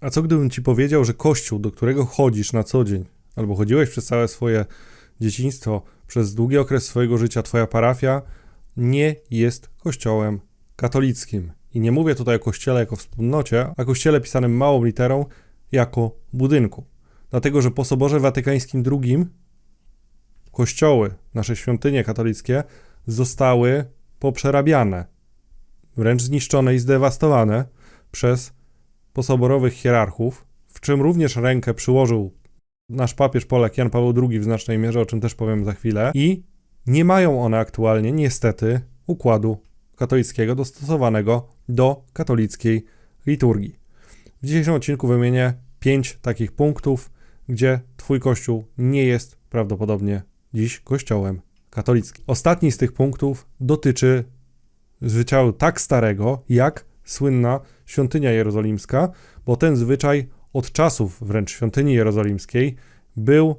A co gdybym ci powiedział, że kościół, do którego chodzisz na co dzień, albo chodziłeś przez całe swoje dzieciństwo, przez długi okres swojego życia, twoja parafia, nie jest kościołem katolickim. I nie mówię tutaj o kościele jako wspólnocie, a kościele pisanym małą literą jako budynku. Dlatego, że po Soborze Watykańskim II kościoły, nasze świątynie katolickie zostały poprzerabiane, wręcz zniszczone i zdewastowane przez posoborowych hierarchów, w czym również rękę przyłożył nasz papież Polak Jan Paweł II w znacznej mierze, o czym też powiem za chwilę, i nie mają one aktualnie, niestety, układu katolickiego dostosowanego do katolickiej liturgii. W dzisiejszym odcinku wymienię pięć takich punktów, gdzie Twój kościół nie jest prawdopodobnie dziś kościołem katolickim. Ostatni z tych punktów dotyczy zwyczaju tak starego, jak słynna świątynia jerozolimska, bo ten zwyczaj od czasów wręcz świątyni jerozolimskiej był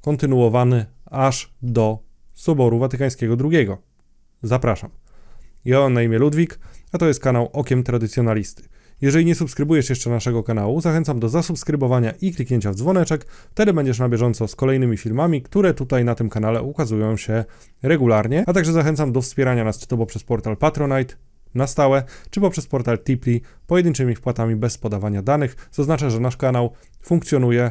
kontynuowany aż do Soboru Watykańskiego II. Zapraszam. Ja mam na imię Ludwik, a to jest kanał Okiem Tradycjonalisty. Jeżeli nie subskrybujesz jeszcze naszego kanału, zachęcam do zasubskrybowania i kliknięcia w dzwoneczek. Wtedy będziesz na bieżąco z kolejnymi filmami, które tutaj na tym kanale ukazują się regularnie. A także zachęcam do wspierania nas czy to poprzez portal Patronite, na stałe, czy poprzez portal Tipli pojedynczymi wpłatami bez podawania danych. Co oznacza, że nasz kanał funkcjonuje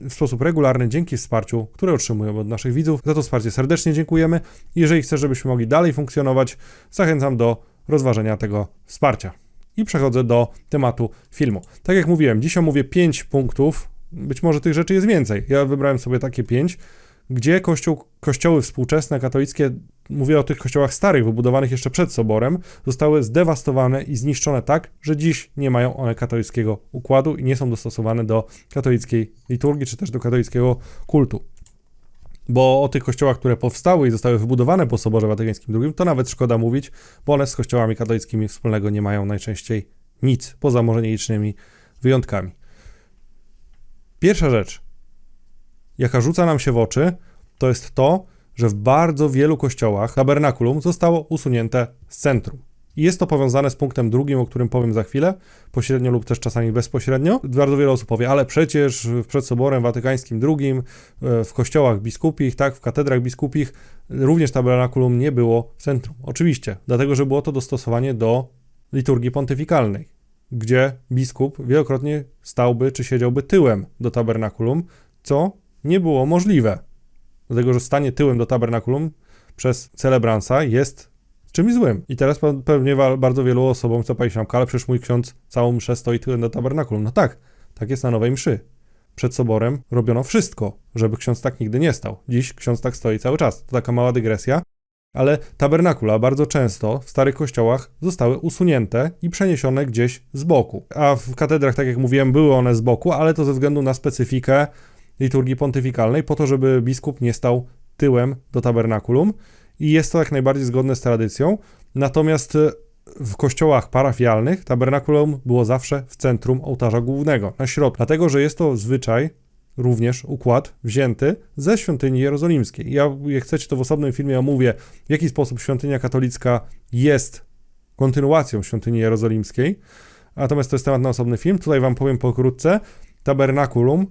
w sposób regularny dzięki wsparciu, które otrzymujemy od naszych widzów. Za to wsparcie serdecznie dziękujemy. Jeżeli chcesz, żebyśmy mogli dalej funkcjonować, zachęcam do rozważenia tego wsparcia. I przechodzę do tematu filmu. Tak jak mówiłem, dzisiaj omówię 5 punktów. Być może tych rzeczy jest więcej. Ja wybrałem sobie takie 5, gdzie kościół, kościoły współczesne, katolickie, mówię o tych kościołach starych, wybudowanych jeszcze przed soborem, zostały zdewastowane i zniszczone tak, że dziś nie mają one katolickiego układu i nie są dostosowane do katolickiej liturgii, czy też do katolickiego kultu. Bo o tych kościołach, które powstały i zostały wybudowane po Soborze Watykańskim II, to nawet szkoda mówić, bo one z kościołami katolickimi wspólnego nie mają najczęściej nic, poza może nielicznymi wyjątkami. Pierwsza rzecz, jaka rzuca nam się w oczy, to jest to, że w bardzo wielu kościołach tabernakulum zostało usunięte z centrum. I jest to powiązane z punktem drugim, o którym powiem za chwilę, pośrednio lub też czasami bezpośrednio. Bardzo wiele osób powie, ale przecież przed Soborem Watykańskim II, e, w kościołach biskupich, tak, w katedrach biskupich, również tabernakulum nie było w centrum. Oczywiście, dlatego że było to dostosowanie do liturgii pontyfikalnej, gdzie biskup wielokrotnie stałby czy siedziałby tyłem do tabernakulum, co nie było możliwe. Dlatego, że stanie tyłem do tabernakulum przez celebransa jest czymś złym. I teraz pewnie bardzo wielu osobom co się ale przecież mój ksiądz całą mszę stoi tyłem do tabernakulum. No tak, tak jest na nowej mszy. Przed soborem robiono wszystko, żeby ksiądz tak nigdy nie stał. Dziś ksiądz tak stoi cały czas. To taka mała dygresja, ale tabernakula bardzo często w starych kościołach zostały usunięte i przeniesione gdzieś z boku. A w katedrach, tak jak mówiłem, były one z boku, ale to ze względu na specyfikę liturgii pontyfikalnej, po to, żeby biskup nie stał tyłem do tabernakulum i jest to jak najbardziej zgodne z tradycją. Natomiast e, w kościołach parafialnych tabernakulum było zawsze w centrum ołtarza głównego, na środku, dlatego że jest to zwyczaj, również układ wzięty ze świątyni jerozolimskiej. Ja, jak chcecie, to w osobnym filmie omówię, w jaki sposób świątynia katolicka jest kontynuacją świątyni jerozolimskiej. Natomiast to jest temat na osobny film. Tutaj wam powiem pokrótce. Tabernakulum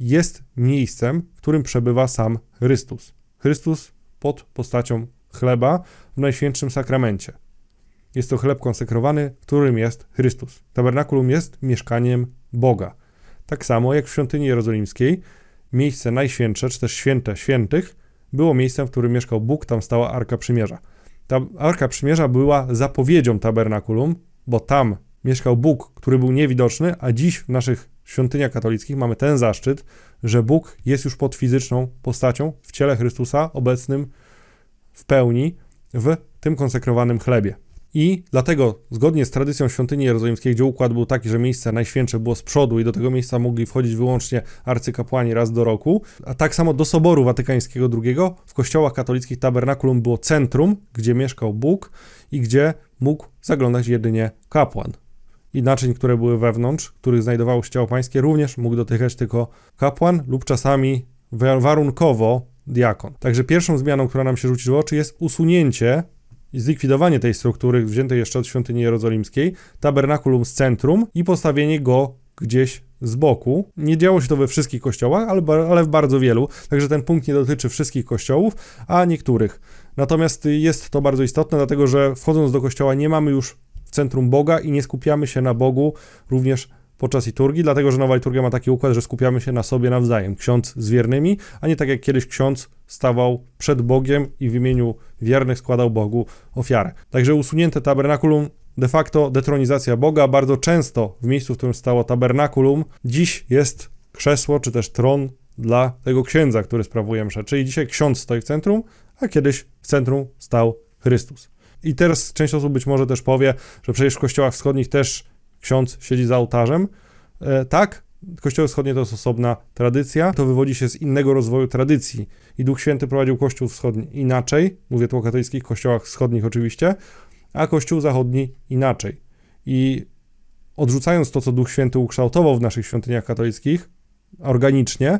jest miejscem, w którym przebywa sam Chrystus. Chrystus pod postacią chleba w Najświętszym Sakramencie. Jest to chleb konsekrowany, którym jest Chrystus. Tabernakulum jest mieszkaniem Boga. Tak samo jak w świątyni jerozolimskiej, miejsce najświętsze, czy też święte świętych, było miejscem, w którym mieszkał Bóg, tam stała Arka Przymierza. Ta Arka Przymierza była zapowiedzią tabernakulum, bo tam mieszkał Bóg, który był niewidoczny, a dziś w naszych świątyniach katolickich mamy ten zaszczyt, że Bóg jest już pod fizyczną postacią w ciele Chrystusa, obecnym w pełni w tym konsekrowanym chlebie. I dlatego, zgodnie z tradycją świątyni jerozolimskiej, gdzie układ był taki, że miejsce najświętsze było z przodu i do tego miejsca mogli wchodzić wyłącznie arcykapłani raz do roku, a tak samo do Soboru Watykańskiego II w kościołach katolickich tabernakulum było centrum, gdzie mieszkał Bóg i gdzie mógł zaglądać jedynie kapłan i naczyń, które były wewnątrz, których znajdowało się ciało pańskie, również mógł dotykać tylko kapłan lub czasami warunkowo diakon. Także pierwszą zmianą, która nam się rzuci w oczy, jest usunięcie i zlikwidowanie tej struktury wziętej jeszcze od świątyni jerozolimskiej, tabernakulum z centrum i postawienie go gdzieś z boku. Nie działo się to we wszystkich kościołach, ale, ale w bardzo wielu, także ten punkt nie dotyczy wszystkich kościołów, a niektórych. Natomiast jest to bardzo istotne, dlatego że wchodząc do kościoła nie mamy już w centrum Boga i nie skupiamy się na Bogu również podczas liturgii, dlatego że nowa liturgia ma taki układ, że skupiamy się na sobie nawzajem, ksiądz z wiernymi, a nie tak jak kiedyś ksiądz stawał przed Bogiem i w imieniu wiernych składał Bogu ofiarę. Także usunięte tabernakulum de facto detronizacja Boga. Bardzo często w miejscu, w którym stało tabernakulum, dziś jest krzesło czy też tron dla tego księdza, który sprawuje mszę. Czyli dzisiaj ksiądz stoi w centrum, a kiedyś w centrum stał Chrystus. I teraz część osób być może też powie, że przecież w kościołach wschodnich też ksiądz siedzi za ołtarzem. E, tak, kościoły wschodnie to jest osobna tradycja, to wywodzi się z innego rozwoju tradycji. I Duch Święty prowadził kościół wschodni inaczej, mówię tu o katolickich kościołach wschodnich oczywiście, a kościół zachodni inaczej. I odrzucając to, co Duch Święty ukształtował w naszych świątyniach katolickich, organicznie,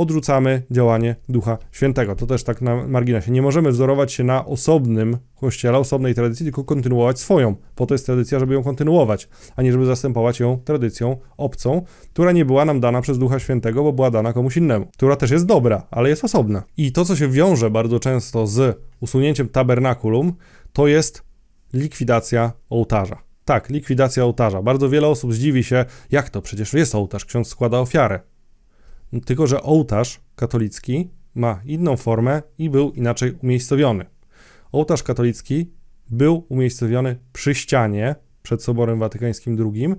odrzucamy działanie Ducha Świętego. To też tak na marginesie. Nie możemy wzorować się na osobnym kościele, osobnej tradycji, tylko kontynuować swoją. Po to jest tradycja, żeby ją kontynuować, a nie żeby zastępować ją tradycją obcą, która nie była nam dana przez Ducha Świętego, bo była dana komuś innemu, która też jest dobra, ale jest osobna. I to, co się wiąże bardzo często z usunięciem tabernakulum, to jest likwidacja ołtarza. Tak, likwidacja ołtarza. Bardzo wiele osób zdziwi się, jak to, przecież jest ołtarz, ksiądz składa ofiarę. Tylko, że ołtarz katolicki ma inną formę i był inaczej umiejscowiony. Ołtarz katolicki był umiejscowiony przy ścianie przed Soborem Watykańskim II.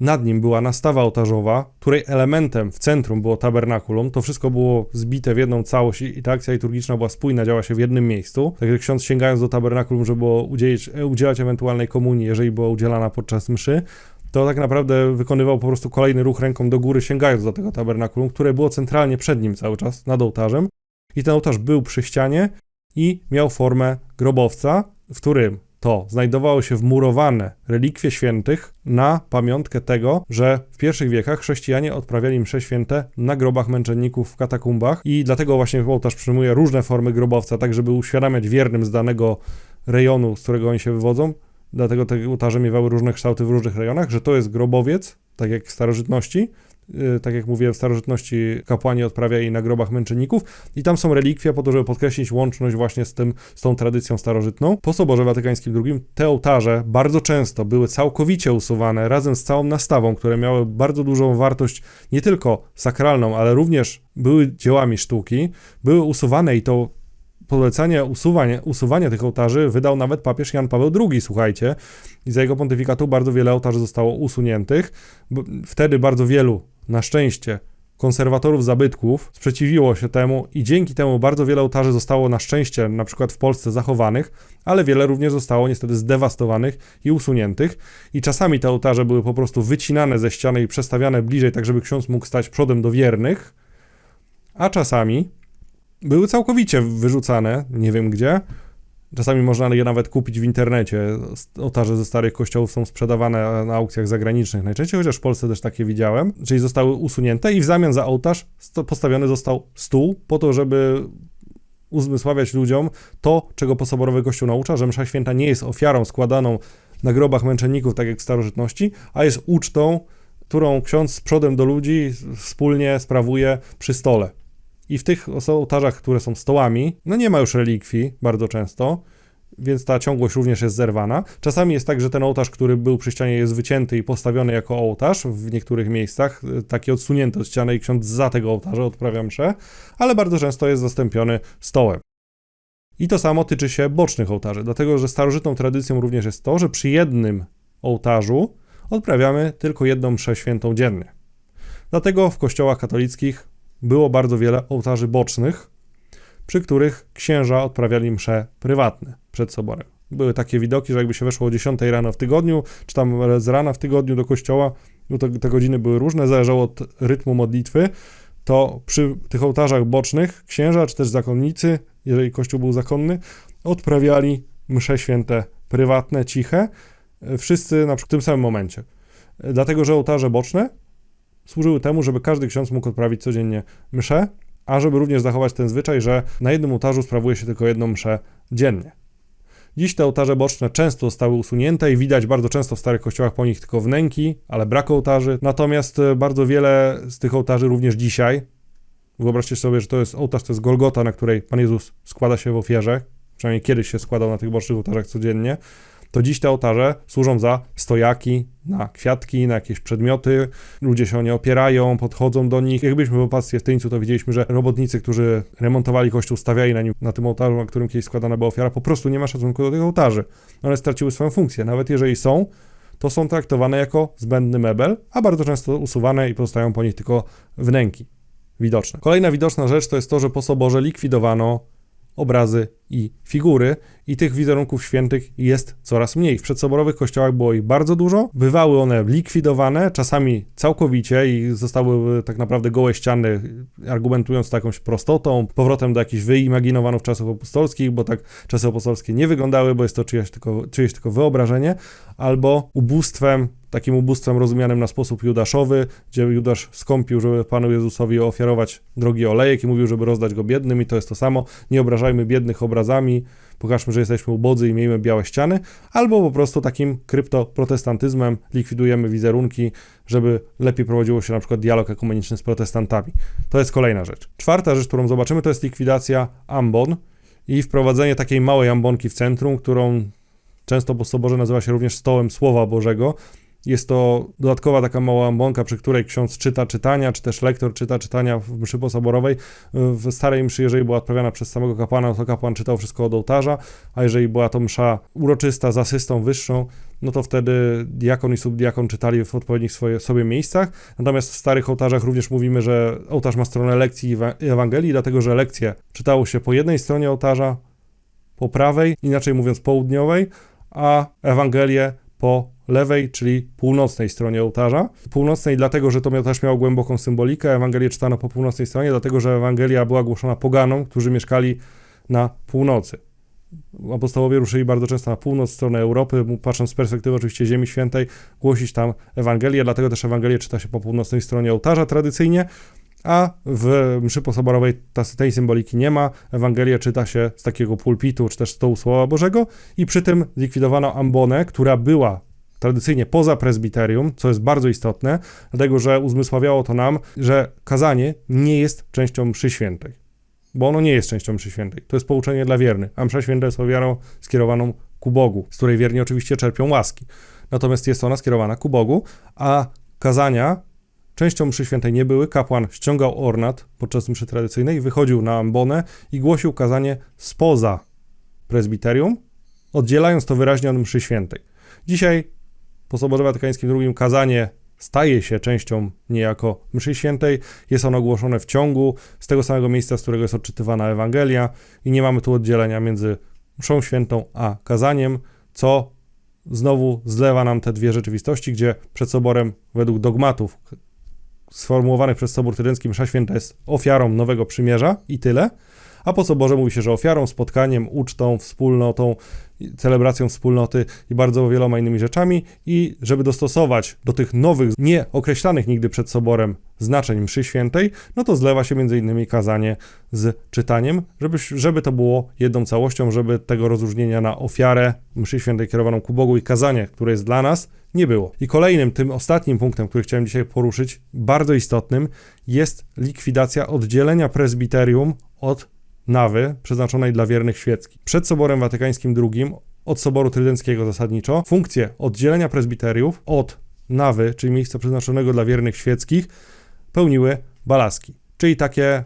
Nad nim była nastawa ołtarzowa, której elementem w centrum było tabernakulum. To wszystko było zbite w jedną całość i ta akcja liturgiczna była spójna, działa się w jednym miejscu. Także ksiądz sięgając do tabernakulum, żeby udzielić, udzielać ewentualnej komunii, jeżeli była udzielana podczas mszy, to tak naprawdę wykonywał po prostu kolejny ruch ręką do góry, sięgając do tego tabernakulum, które było centralnie przed nim cały czas, nad ołtarzem. I ten ołtarz był przy ścianie i miał formę grobowca, w którym to znajdowało się wmurowane relikwie świętych na pamiątkę tego, że w pierwszych wiekach chrześcijanie odprawiali msze święte na grobach męczenników w katakumbach i dlatego właśnie ołtarz przyjmuje różne formy grobowca, tak żeby uświadamiać wiernym z danego rejonu, z którego oni się wywodzą, dlatego te ołtarze miewały różne kształty w różnych rejonach, że to jest grobowiec, tak jak w starożytności, yy, tak jak mówię, w starożytności kapłani odprawiali na grobach męczenników i tam są relikwia po to, żeby podkreślić łączność właśnie z tym, z tą tradycją starożytną. Po Soborze Watykańskim II te ołtarze bardzo często były całkowicie usuwane razem z całą nastawą, które miały bardzo dużą wartość nie tylko sakralną, ale również były dziełami sztuki, były usuwane i to polecenie usuwania, usuwania tych ołtarzy wydał nawet papież Jan Paweł II, słuchajcie. I za jego pontyfikatu bardzo wiele ołtarzy zostało usuniętych. Wtedy bardzo wielu, na szczęście, konserwatorów zabytków sprzeciwiło się temu i dzięki temu bardzo wiele ołtarzy zostało na szczęście na przykład w Polsce zachowanych, ale wiele również zostało niestety zdewastowanych i usuniętych i czasami te ołtarze były po prostu wycinane ze ściany i przestawiane bliżej, tak żeby ksiądz mógł stać przodem do wiernych, a czasami były całkowicie wyrzucane, nie wiem gdzie. Czasami można je nawet kupić w internecie. Ołtarze ze starych kościołów są sprzedawane na aukcjach zagranicznych najczęściej, chociaż w Polsce też takie widziałem. Czyli zostały usunięte i w zamian za ołtarz postawiony został stół po to, żeby uzmysławiać ludziom to, czego posoborowy Kościół naucza, że msza święta nie jest ofiarą składaną na grobach męczenników, tak jak w starożytności, a jest ucztą, którą ksiądz z przodem do ludzi wspólnie sprawuje przy stole. I w tych ołtarzach, które są stołami, no nie ma już relikwii bardzo często, więc ta ciągłość również jest zerwana. Czasami jest tak, że ten ołtarz, który był przy ścianie, jest wycięty i postawiony jako ołtarz w niektórych miejscach, taki odsunięty od ściany i ksiądz za tego ołtarza odprawia mszę, ale bardzo często jest zastąpiony stołem. I to samo tyczy się bocznych ołtarzy, dlatego że starożytną tradycją również jest to, że przy jednym ołtarzu odprawiamy tylko jedną mszę świętą dziennie. Dlatego w kościołach katolickich było bardzo wiele ołtarzy bocznych, przy których księża odprawiali msze prywatne przed soborem. Były takie widoki, że jakby się weszło o 10 rano w tygodniu, czy tam z rana w tygodniu do kościoła, no to te godziny były różne, zależało od rytmu modlitwy, to przy tych ołtarzach bocznych księża, czy też zakonnicy, jeżeli kościół był zakonny, odprawiali msze święte prywatne, ciche, wszyscy na przykład w tym samym momencie. Dlatego, że ołtarze boczne służyły temu, żeby każdy ksiądz mógł odprawić codziennie mszę, a żeby również zachować ten zwyczaj, że na jednym ołtarzu sprawuje się tylko jedną mszę dziennie. Dziś te ołtarze boczne często zostały usunięte i widać bardzo często w starych kościołach po nich tylko wnęki, ale brak ołtarzy. Natomiast e, bardzo wiele z tych ołtarzy również dzisiaj, wyobraźcie sobie, że to jest ołtarz, to jest Golgota, na której Pan Jezus składa się w ofierze, przynajmniej kiedyś się składał na tych bocznych ołtarzach codziennie, to dziś te ołtarze służą za stojaki, na kwiatki, na jakieś przedmioty. Ludzie się o nie opierają, podchodzą do nich. Jak byliśmy w opactwie w Tyńcu, to widzieliśmy, że robotnicy, którzy remontowali kościół, stawiali na nim, na tym ołtarzu, na którym kiedyś składana była ofiara, po prostu nie ma szacunku do tych ołtarzy. One straciły swoją funkcję. Nawet jeżeli są, to są traktowane jako zbędny mebel, a bardzo często usuwane i pozostają po nich tylko wnęki widoczne. Kolejna widoczna rzecz to jest to, że po soborze likwidowano obrazy i figury i tych wizerunków świętych jest coraz mniej. W przedsoborowych kościołach było ich bardzo dużo, bywały one likwidowane, czasami całkowicie i zostały tak naprawdę gołe ściany, argumentując jakąś prostotą, powrotem do jakichś wyimaginowanów czasów apostolskich, bo tak czasy apostolskie nie wyglądały, bo jest to czyjeś tylko, czyjeś tylko wyobrażenie, albo ubóstwem, takim ubóstwem rozumianym na sposób judaszowy, gdzie Judasz skąpił, żeby Panu Jezusowi ofiarować drogi olejek i mówił, żeby rozdać go biednym i to jest to samo. Nie obrażajmy biednych obrazami, pokażmy, że jesteśmy ubodzy i miejmy białe ściany, albo po prostu takim kryptoprotestantyzmem likwidujemy wizerunki, żeby lepiej prowadziło się na przykład dialog ekumeniczny z protestantami. To jest kolejna rzecz. Czwarta rzecz, którą zobaczymy, to jest likwidacja ambon i wprowadzenie takiej małej ambonki w centrum, którą często po soborze nazywa się również stołem Słowa Bożego, jest to dodatkowa taka mała ambonka, przy której ksiądz czyta czytania, czy też lektor czyta czytania w mszy posoborowej. W starej mszy, jeżeli była odprawiana przez samego kapłana, to kapłan czytał wszystko od ołtarza, a jeżeli była to msza uroczysta z asystą wyższą, no to wtedy diakon i subdiakon czytali w odpowiednich swoje, sobie miejscach. Natomiast w starych ołtarzach również mówimy, że ołtarz ma stronę lekcji i Ewangelii, dlatego że lekcje czytało się po jednej stronie ołtarza, po prawej, inaczej mówiąc południowej, a Ewangelię po lewej, czyli północnej stronie ołtarza. Północnej dlatego, że to też miało głęboką symbolikę. Ewangelię czytano po północnej stronie, dlatego że Ewangelia była głoszona poganom, którzy mieszkali na północy. Apostołowie ruszyli bardzo często na północ, stronę Europy, patrząc z perspektywy oczywiście Ziemi Świętej, głosić tam Ewangelię, dlatego też Ewangelię czyta się po północnej stronie ołtarza tradycyjnie, a w mszy posoborowej tej symboliki nie ma. Ewangelię czyta się z takiego pulpitu, czy też stołu Słowa Bożego i przy tym zlikwidowano ambonę, która była tradycyjnie poza prezbiterium, co jest bardzo istotne, dlatego że uzmysławiało to nam, że kazanie nie jest częścią mszy świętej. Bo ono nie jest częścią mszy świętej. To jest pouczenie dla wiernych, a msza święta jest ofiarą skierowaną ku Bogu, z której wierni oczywiście czerpią łaski. Natomiast jest ona skierowana ku Bogu, a kazania częścią mszy świętej nie były. Kapłan ściągał ornat podczas mszy tradycyjnej, wychodził na ambonę i głosił kazanie spoza prezbiterium, oddzielając to wyraźnie od mszy świętej. Dzisiaj po Soborze Watykańskim II kazanie staje się częścią niejako mszy świętej, jest ono ogłoszone w ciągu z tego samego miejsca, z którego jest odczytywana Ewangelia i nie mamy tu oddzielenia między mszą świętą a kazaniem, co znowu zlewa nam te dwie rzeczywistości, gdzie przed soborem według dogmatów sformułowanych przez Sobór Trydencki msza święta jest ofiarą nowego przymierza i tyle, a po soborze mówi się, że ofiarą, spotkaniem, ucztą, wspólnotą celebracją wspólnoty i bardzo wieloma innymi rzeczami i żeby dostosować do tych nowych, nieokreślanych nigdy przed soborem znaczeń mszy świętej, no to zlewa się między innymi kazanie z czytaniem, żeby, żeby to było jedną całością, żeby tego rozróżnienia na ofiarę mszy świętej kierowaną ku Bogu i kazanie, które jest dla nas, nie było. I kolejnym, tym ostatnim punktem, który chciałem dzisiaj poruszyć, bardzo istotnym, jest likwidacja oddzielenia prezbiterium od nawy przeznaczonej dla wiernych świeckich. Przed Soborem Watykańskim II od Soboru Trydenckiego zasadniczo funkcję oddzielenia prezbiteriów od nawy, czyli miejsca przeznaczonego dla wiernych świeckich, pełniły balaski, czyli takie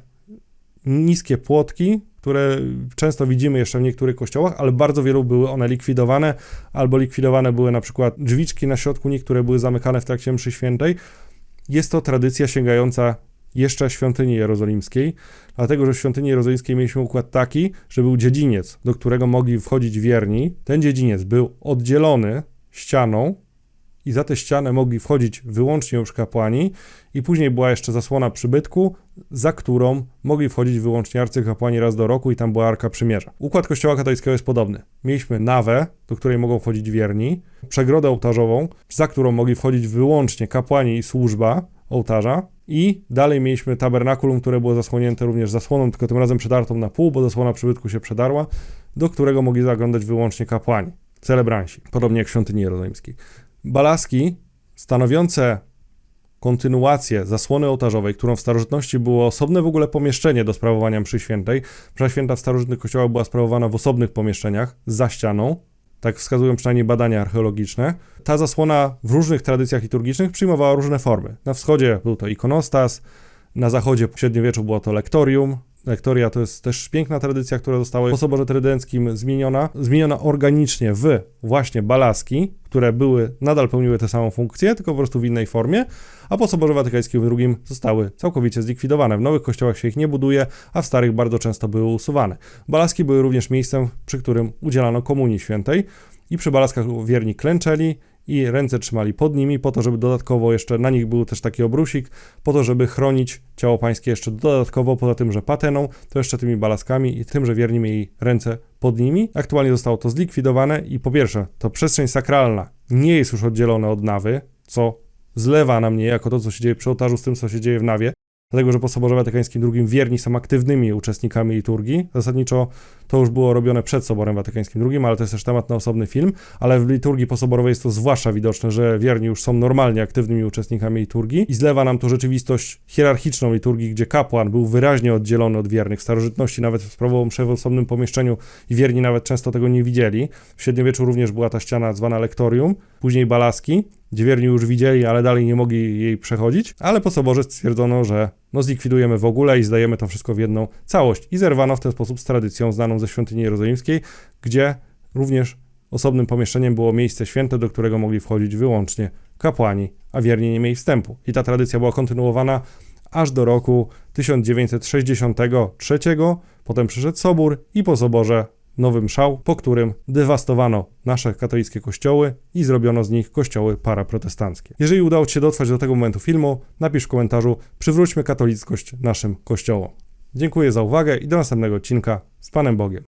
niskie płotki, które często widzimy jeszcze w niektórych kościołach, ale bardzo wielu były one likwidowane, albo likwidowane były na przykład drzwiczki na środku nich, które były zamykane w trakcie mszy świętej. Jest to tradycja sięgająca jeszcze świątyni jerozolimskiej, dlatego że w świątyni jerozolimskiej mieliśmy układ taki, że był dziedziniec, do którego mogli wchodzić wierni. Ten dziedziniec był oddzielony ścianą i za tę ścianę mogli wchodzić wyłącznie już kapłani i później była jeszcze zasłona przybytku, za którą mogli wchodzić wyłącznie arcykapłani raz do roku i tam była Arka Przymierza. Układ kościoła katolickiego jest podobny. Mieliśmy nawę, do której mogą wchodzić wierni, przegrodę ołtarzową, za którą mogli wchodzić wyłącznie kapłani i służba, ołtarza. I dalej mieliśmy tabernakulum, które było zasłonięte również zasłoną, tylko tym razem przedartą na pół, bo zasłona przybytku się przedarła, do którego mogli zaglądać wyłącznie kapłani, celebranci, podobnie jak w świątyni jerozolimskiej. Balaski stanowiące kontynuację zasłony ołtarzowej, którą w starożytności było osobne w ogóle pomieszczenie do sprawowania mszy świętej. Msza święta w starożytnych kościołach była sprawowana w osobnych pomieszczeniach, za ścianą, tak wskazują przynajmniej badania archeologiczne. Ta zasłona w różnych tradycjach liturgicznych przyjmowała różne formy. Na wschodzie był to ikonostas, na zachodzie w średniowieczu było to lektorium. Lektoria to jest też piękna tradycja, która została po Soborze Trydenckim zmieniona. Zmieniona organicznie w właśnie balaski, które były, nadal pełniły tę samą funkcję, tylko po prostu w innej formie, a po Soborze Watykańskim II zostały całkowicie zlikwidowane. W nowych kościołach się ich nie buduje, a w starych bardzo często były usuwane. Balaski były również miejscem, przy którym udzielano komunii świętej i przy balaskach wierni klęczeli i ręce trzymali pod nimi, po to, żeby dodatkowo jeszcze na nich był też taki obrusik, po to, żeby chronić ciało pańskie jeszcze dodatkowo, poza tym, że pateną, to jeszcze tymi balaskami i tym, że wierni mieli ręce pod nimi. Aktualnie zostało to zlikwidowane i po pierwsze, to przestrzeń sakralna nie jest już oddzielona od nawy, co zlewa na mnie jako to, co się dzieje przy ołtarzu z tym, co się dzieje w nawie, dlatego że po Soborze Watykańskim II wierni są aktywnymi uczestnikami liturgii. Zasadniczo to już było robione przed Soborem Watykańskim II, ale to jest też temat na osobny film, ale w liturgii posoborowej jest to zwłaszcza widoczne, że wierni już są normalnie aktywnymi uczestnikami liturgii i zlewa nam to rzeczywistość hierarchiczną liturgii, gdzie kapłan był wyraźnie oddzielony od wiernych. W starożytności nawet sprawował mszę w osobnym pomieszczeniu i wierni nawet często tego nie widzieli. W średniowieczu również była ta ściana zwana lektorium, później balaski, gdzie wierni już widzieli, ale dalej nie mogli jej przechodzić, ale po soborze stwierdzono, że no zlikwidujemy w ogóle i zdajemy to wszystko w jedną całość. I zerwano w ten sposób z tradycją znaną ze świątyni jerozolimskiej, gdzie również osobnym pomieszczeniem było miejsce święte, do którego mogli wchodzić wyłącznie kapłani, a wierni nie mieli wstępu. I ta tradycja była kontynuowana aż do roku 1963. Potem przyszedł sobór i po soborze nowy mszał, po którym dewastowano nasze katolickie kościoły i zrobiono z nich kościoły paraprotestanckie. Jeżeli udało Ci się dotrwać do tego momentu filmu, napisz w komentarzu przywróćmy katolickość naszym kościołom. Dziękuję za uwagę i do następnego odcinka z Panem Bogiem.